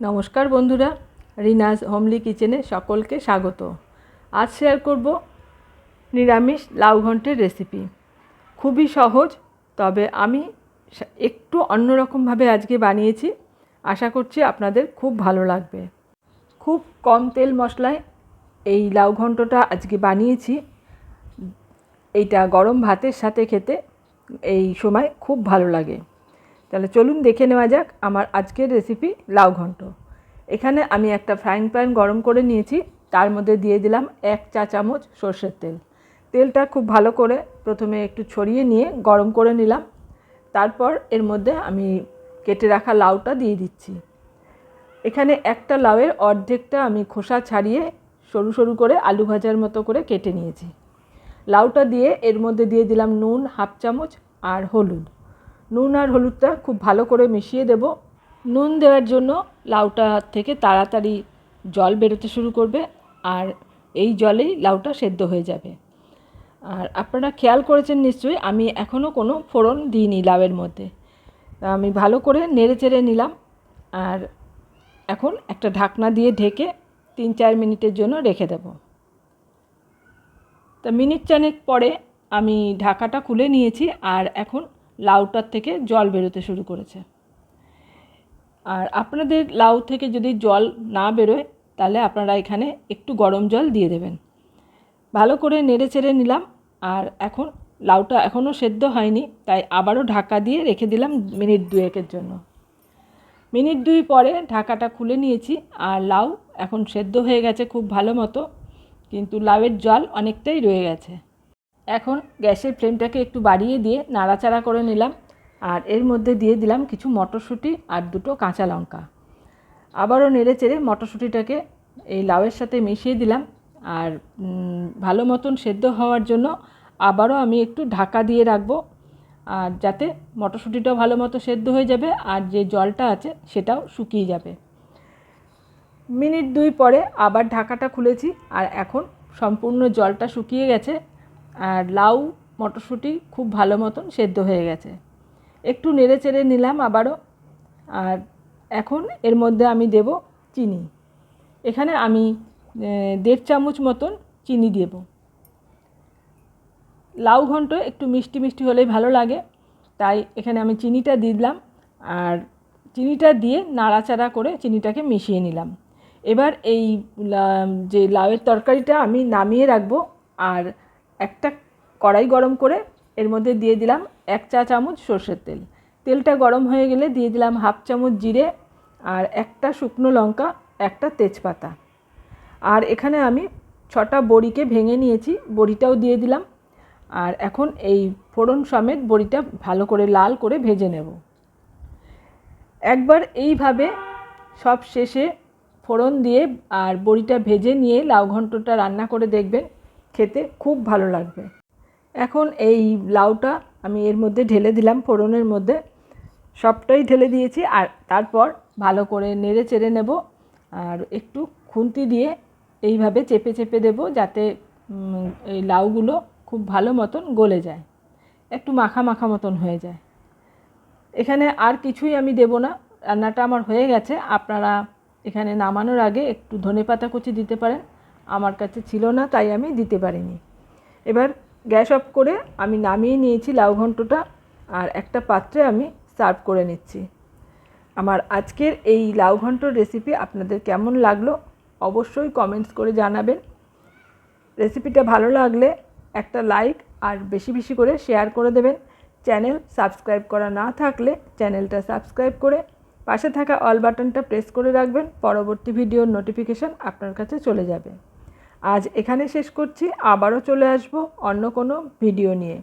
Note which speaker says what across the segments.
Speaker 1: নমস্কার বন্ধুরা, রিনাজ হোমলি কিচেনে সকলকে স্বাগত। আজ শেয়ার করব নিরামিষ লাউ ঘন্টের রেসিপি খুবই সহজ, তবে আমি একটু অন্যরকমভাবে আজকে বানিয়েছি। আশা করছি আপনাদের খুব ভালো লাগবে। খুব কম তেল মশলায় এই লাউ ঘন্টটা আজকে বানিয়েছি। এইটা গরম ভাতের সাথে খেতে এই সময় খুব ভালো লাগে। তাহলে চলুন দেখে নেওয়া যাক আমার আজকের রেসিপি লাউ ঘন্ট। এখানে আমি একটা ফ্রাইং প্যান গরম করে নিয়েছি, তার মধ্যে দিয়ে দিলাম এক চা চামচ সর্ষের তেল। তেলটা খুব ভালো করে প্রথমে একটু ছড়িয়ে নিয়ে গরম করে নিলাম। তারপর এর মধ্যে আমি কেটে রাখা লাউটা দিয়ে দিচ্ছি। এখানে একটা লাউয়ের অর্ধেকটা আমি খোসা ছাড়িয়ে সরু সরু করে আলু ভাজার মতো করে কেটে নিয়েছি। লাউটা দিয়ে এর মধ্যে দিয়ে দিলাম নুন, হাফ চামচ আর হলুদ। নুন আর হলুদটা খুব ভালো করে মিশিয়ে দেব। নুন দেওয়ার জন্য লাউটা থেকে তাড়াতাড়ি জল বেরোতে শুরু করবে আর এই জলেই লাউটা সেদ্ধ হয়ে যাবে। আর আপনারা খেয়াল করেছেন নিশ্চয়ই, আমি এখনও কোনো ফোড়ন দিইনি লাউয়ের মধ্যে। আমি ভালো করে নেড়ে চেড়ে নিলাম আর এখন একটা ঢাকনা দিয়ে ঢেকে তিন চার মিনিটের জন্য রেখে দেব। তা মিনিট চানেক পরে আমি ঢাকাটা খুলে নিয়েছি আর এখন লাউটার থেকে জল বেরোতে শুরু করেছে। আর আপনাদের লাউ থেকে যদি জল না বেরোয়, তাহলে আপনারা এখানে একটু গরম জল দিয়ে দেবেন। ভালো করে নেড়ে চেড়ে নিলাম, আর এখন লাউটা এখনও সেদ্ধ হয়নি, তাই আবারও ঢাকা দিয়ে রেখে দিলাম মিনিট দুয়েকের জন্য। মিনিট দুই পরে ঢাকাটা খুলে নিয়েছি, আর লাউ এখন সেদ্ধ হয়ে গেছে খুব ভালো মতো, কিন্তু লাউয়ের জল অনেকটাই রয়ে গেছে। এখন গ্যাসের ফ্লেমটাকে একটু বাড়িয়ে দিয়ে নাড়াচাড়া করে নিলাম আর এর মধ্যে দিয়ে দিলাম কিছু মটরশুঁটি আর দুটো কাঁচা লঙ্কা। আবারও নেড়ে চেড়ে মটরশুঁটিটাকে এই লাউয়ের সাথে মিশিয়ে দিলাম আর ভালো মতন সেদ্ধ হওয়ার জন্য আবারও আমি একটু ঢাকা দিয়ে রাখব আর যাতে মটরশুঁটিটাও ভালো মতো সেদ্ধ হয়ে যাবে আর যে জলটা আছে সেটাও শুকিয়ে যাবে। মিনিট দুই পরে আবার ঢাকাটা খুলেছি আর এখন সম্পূর্ণ জলটা শুকিয়ে গেছে আর লাউ মটরশুঁটি খুব ভালো মতন সেদ্ধ হয়ে গেছে। একটু নেড়ে চেড়ে নিলাম আবারও। আর এখন এর মধ্যে আমি দেব চিনি। এখানে আমি দেড় চামচ মতন চিনি দেব। লাউ ঘন্ট একটু মিষ্টি মিষ্টি হলেই ভালো লাগে। তাই এখানে আমি চিনিটা দিলাম। আর চিনিটা দিয়ে নাড়াচাড়া করে চিনিটাকে মিশিয়ে নিলাম। এবার এই যে লাউয়ের তরকারিটা আমি নামিয়ে রাখব। আর একটা কড়াই গরম করে এর মধ্যে দিয়ে দিলাম এক চা চামচ সর্ষের তেল। তেলটা গরম হয়ে গেলে দিয়ে দিলাম হাফ চামচ জিরে আর একটা শুকনো লঙ্কা, একটা তেজপাতা। আর এখানে আমি ছটা বড়িকে ভেঙে নিয়েছি, বড়িটাও দিয়ে দিলাম। আর এখন এই ফোড়ন সমেত বড়িটা ভালো করে লাল করে ভেজে নেব। একবার এইভাবে সব শেষে ফোড়ন দিয়ে আর বড়িটা ভেজে নিয়ে লাউ ঘন্টটা রান্না করে দেখবেন খেতে খুব ভালো লাগবে। এখন এই লাউটা আমি এর মধ্যে ঢেলে দিলাম, ফোড়নের মধ্যে। সবটাই ঢেলে দিয়েছি আর তারপর ভালো করে নেড়ে চেড়ে নেব আর একটু খুন্তি দিয়ে এইভাবে চেপে চেপে দেব যাতে এই লাউগুলো খুব ভালো মতন গলে যায়, একটু মাখা মাখা মতন হয়ে যায়। এখানে আর কিছুই আমি দেব না, রান্নাটা আমার হয়ে গেছে। আপনারা এখানে নামানোর আগে একটু ধনেপাতা কুচি দিতে পারেন। আমার কাছে ছিল না, তাই আমি দিতে পারিনি। এবার গ্যাস অফ করে আমি নামিয়ে নিয়েছি লাউ ঘন্টটা আর একটা পাত্রে আমি সার্ভ করে নিচ্ছি। আমার আজকের এই লাউ ঘন্টর রেসিপি আপনাদের কেমন লাগল অবশ্যই কমেন্টস করে জানাবেন। রেসিপিটা ভালো লাগলে একটা লাইক আর বেশি বেশি করে শেয়ার করে দেবেন। চ্যানেল সাবস্ক্রাইব করা না থাকলে চ্যানেলটা সাবস্ক্রাইব করে পাশে থাকা অল বাটনটা প্রেস করে রাখবেন। পরবর্তী ভিডিওর নোটিফিকেশান আপনার কাছে চলে যাবে। আজ এখানে শেষ করছি, আবারও চলে আসব অন্য কোনো ভিডিও নিয়ে।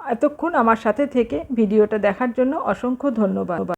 Speaker 1: এতক্ষণ আমার সাথে থেকে ভিডিওটা দেখার জন্য অসংখ্য ধন্যবাদ।